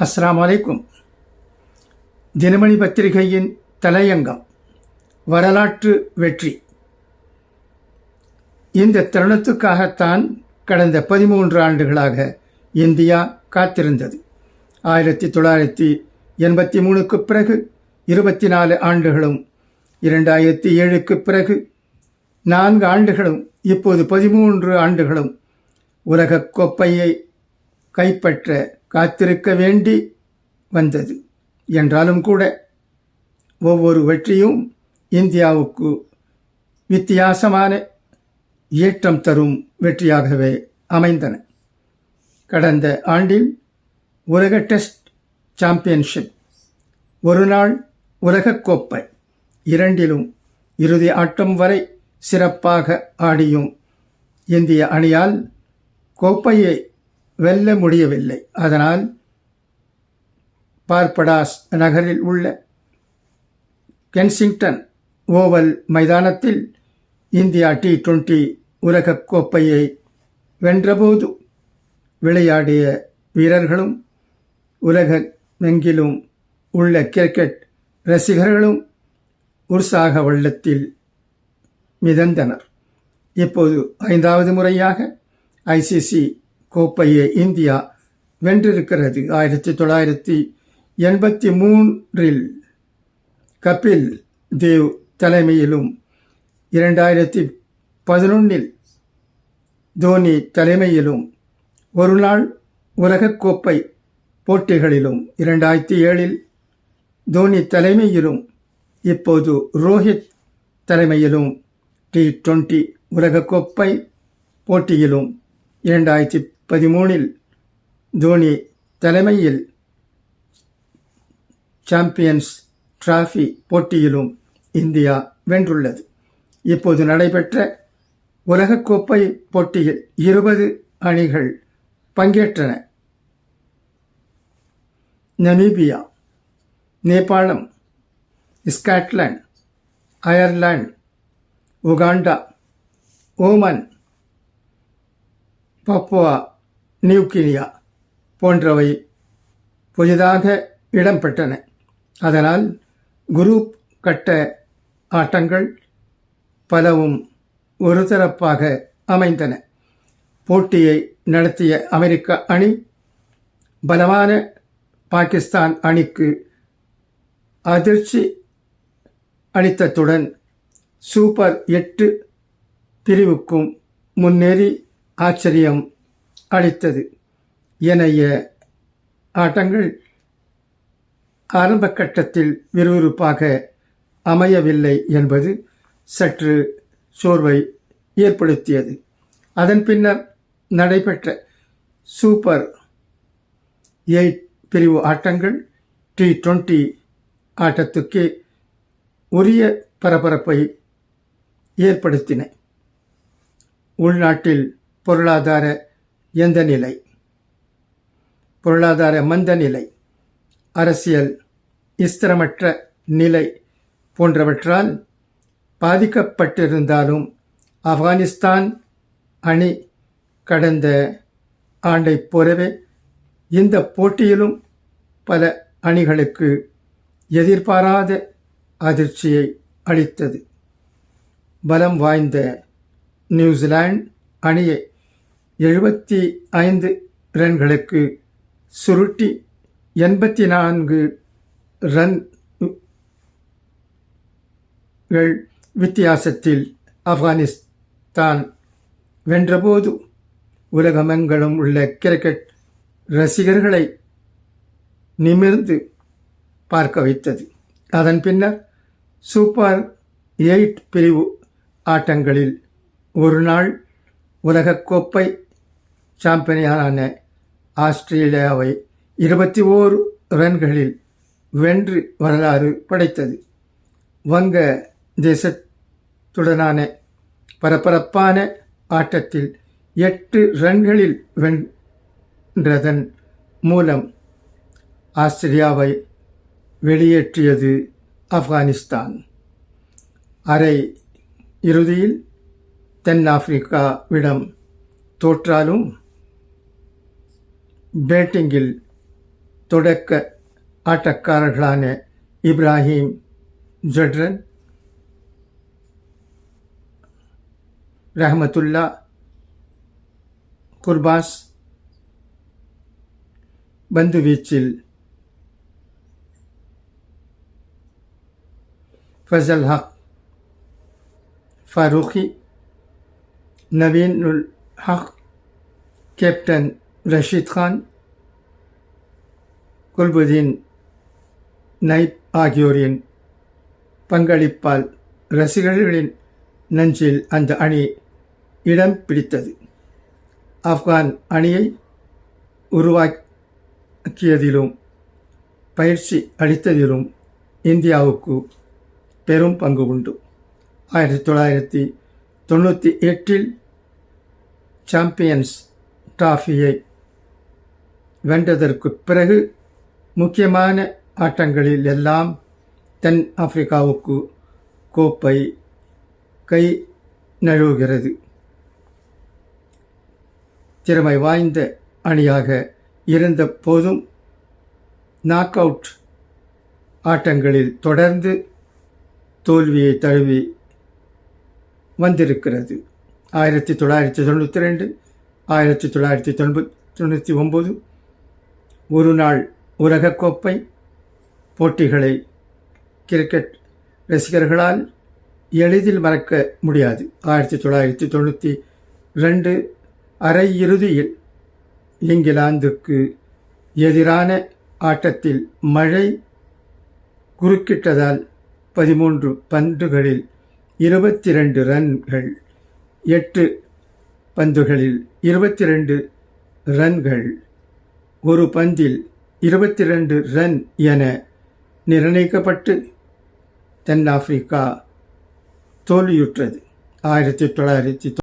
அஸ்லாம் வலைக்கும் தினமணி பத்திரிகையின் தலையங்கம் வரலாற்று வெற்றி. இந்த தருணத்துக்காகத்தான் கடந்த பதிமூன்று ஆண்டுகளாக இந்தியா காத்திருந்தது. ஆயிரத்தி தொள்ளாயிரத்தி எண்பத்தி மூணுக்கு பிறகு இருபத்தி நாலு ஆண்டுகளும் இரண்டாயிரத்தி ஏழுக்கு பிறகு நான்கு ஆண்டுகளும் இப்போது பதிமூன்று ஆண்டுகளும் உலகக் கோப்பையை கைப்பற்ற காத்திருக்க வேண்டி வந்தது. என்றாலும் கூட ஒவ்வொரு வெற்றியும் இந்தியாவுக்கு வித்தியாசமான ஏற்றம் தரும் வெற்றியாகவே அமைந்தன. கடந்த ஆண்டில் உலக டெஸ்ட் சாம்பியன்ஷிப் ஒரு நாள் உலகக்கோப்பை இரண்டிலும் இறுதி ஆட்டம் வரை சிறப்பாக ஆடியும் இந்திய அணியால் கோப்பையை வெல்ல முடியவில்லை. அதனால் பார்படாஸ் நகரில் உள்ள கென்சிங்டன் ஓவல் மைதானத்தில் இந்தியா டி டுவெண்டி உலகக் கோப்பையை வென்றபோது விளையாடிய வீரர்களும் உலகமெங்கிலும் உள்ள கிரிக்கெட் ரசிகர்களும் உற்சாக வெள்ளத்தில் மிதந்தனர். இப்போது ஐந்தாவது முறையாக ஐசிசி கோப்பையை இந்தியா வென்றிருக்கிறது. ஆயிரத்தி தொள்ளாயிரத்தி எண்பத்தி மூன்றில் கபில் தேவ் தலைமையிலும் இரண்டாயிரத்தி பதினொன்றில் தோனி தலைமையிலும் ஒரு நாள் உலகக்கோப்பை போட்டிகளிலும் இரண்டாயிரத்தி ஏழில் தோனி தலைமையிலும் இப்போது ரோஹித் தலைமையிலும் டி டுவெண்ட்டி உலகக்கோப்பை போட்டியிலும் இரண்டாயிரத்தி பதிமூணில் தோனி தலைமையில் சாம்பியன்ஸ் டிராஃபி போட்டியிலும் இந்தியா வென்றுள்ளது. இப்போது நடைபெற்ற உலகக்கோப்பை போட்டியில் இருபது அணிகள் பங்கேற்றன. நமீபியா நேபாளம் Scotland Ireland Uganda Oman Papua New Guinea போன்றவை புதிதாக இடம்பெற்றன. அதனால் குரூப் கட்ட ஆட்டங்கள் பலவும் ஒருதரப்பாக அமைந்தன. போட்டியை நடத்திய அமெரிக்க அணி பலமான பாகிஸ்தான் அணிக்கு அதிர்ச்சி அளித்ததுடன் சூப்பர் எட்டு பிரிவுக்கும் முன்னேறி ஆச்சரியம் அளித்தது. ஏனைய ஆட்டங்கள் ஆரம்ப கட்டத்தில் விறுவிறுப்பாக அமையவில்லை என்பது சற்று சோர்வை ஏற்படுத்தியது. அதன் பின்னர் நடைபெற்ற சூப்பர் எயிட் பிரிவு ஆட்டங்கள் டி டுவெண்ட்டி ஆட்டத்துக்கே உரிய பரபரப்பை ஏற்படுத்தின. உள்நாட்டில் பொருளாதார எந்த நிலை? பொருளாதார மந்த நிலை அரசியல் ஸ்திரமற்ற நிலை போன்றவற்றால் பாதிக்கப்பட்டிருந்தாலும் ஆப்கானிஸ்தான் அணி கடந்த ஆண்டைப் போலவே இந்த போட்டியிலும் பல அணிகளுக்கு எதிர்பாராத அதிர்ச்சியை அளித்தது. பலம் வாய்ந்த நியூசிலாந்து அணியை எழுபத்தி ஐந்து ரன்களுக்கு சுருட்டி எண்பத்தி நான்கு ரன்கள் வித்தியாசத்தில் ஆப்கானிஸ்தான் வென்றபோது உலகமெங்கிலும் உள்ள கிரிக்கெட் ரசிகர்களை நிமிர்ந்து பார்க்க வைத்தது. அதன் பின்னர் சூப்பர் எயிட் பிரிவு ஆட்டங்களில் ஒரு நாள் உலகக்கோப்பை சாம்பியனான ஆஸ்திரேலியாவை இருபத்தி ஓரு ரன்களில் வென்று வரலாறு படைத்தது. வங்க தேசத்துடனான பரபரப்பான ஆட்டத்தில் எட்டு ரன்களில் வென்றதன் மூலம் ஆஸ்திரேலியாவை வெளியேற்றியது ஆப்கானிஸ்தான். அரை இறுதியில் தென்னாப்பிரிக்காவிடம் தோற்றாலும் பேட்டிங்கில் தொடக்க ஆட்டக்காரர்களான இப்ராஹிம் ஜட்ரன் ரஹமத்துல்லா குர்பாஸ் பந்துவீச்சில் ஃபசல் ஹக் ஃபாரூகி நவீன் உல் ஹக் கேப்டன் ரஷீத் கான் குல்புதீன் நைப் ஆகியோரின் பங்களிப்பால் ரசிகர்களின் நெஞ்சில் அந்த அணி இடம் பிடித்தது. ஆப்கான் அணியை உருவாக்கியதிலும் பயிற்சி அளித்ததிலும் இந்தியாவுக்கு பெரும் பங்கு உண்டு. ஆயிரத்தி தொள்ளாயிரத்தி தொண்ணூற்றி எட்டில் சாம்பியன்ஸ் டிராஃபியை வென்றதற்கு பிறகு முக்கியமான ஆட்டங்களில் எல்லாம் தென் ஆப்பிரிக்காவுக்கு கோப்பை கை நழுவுகிறது. திறமை வாய்ந்த அணியாக இருந்த போதும் நாக் அவுட் ஆட்டங்களில் தொடர்ந்து தோல்வியை தழுவி வந்திருக்கிறது. ஆயிரத்தி தொள்ளாயிரத்தி தொண்ணூற்றி ரெண்டு ஆயிரத்தி தொள்ளாயிரத்தி தொண்ணூத் தொண்ணூற்றி ஒம்பது ஒரு நாள் உலகக்கோப்பை போட்டிகளை கிரிக்கெட் ரசிகர்களால் எளிதில் மறக்க முடியாது. ஆயிரத்தி தொள்ளாயிரத்தி தொண்ணூற்றி ரெண்டு அரை இறுதியில் இங்கிலாந்துக்கு எதிரான ஆட்டத்தில் மழை குறுக்கிட்டதால் பதிமூன்று பந்துகளில் இருபத்தி ரெண்டு ரன்கள் எட்டு பந்துகளில் இருபத்தி ரெண்டு ரன்கள் ஒரு பந்தில் இருபத்தி ரெண்டு ரன் என நிர்ணயிக்கப்பட்டு தென்னாப்பிரிக்கா தோல்வியுற்றது. ஆயிரத்தி தொள்ளாயிரத்தி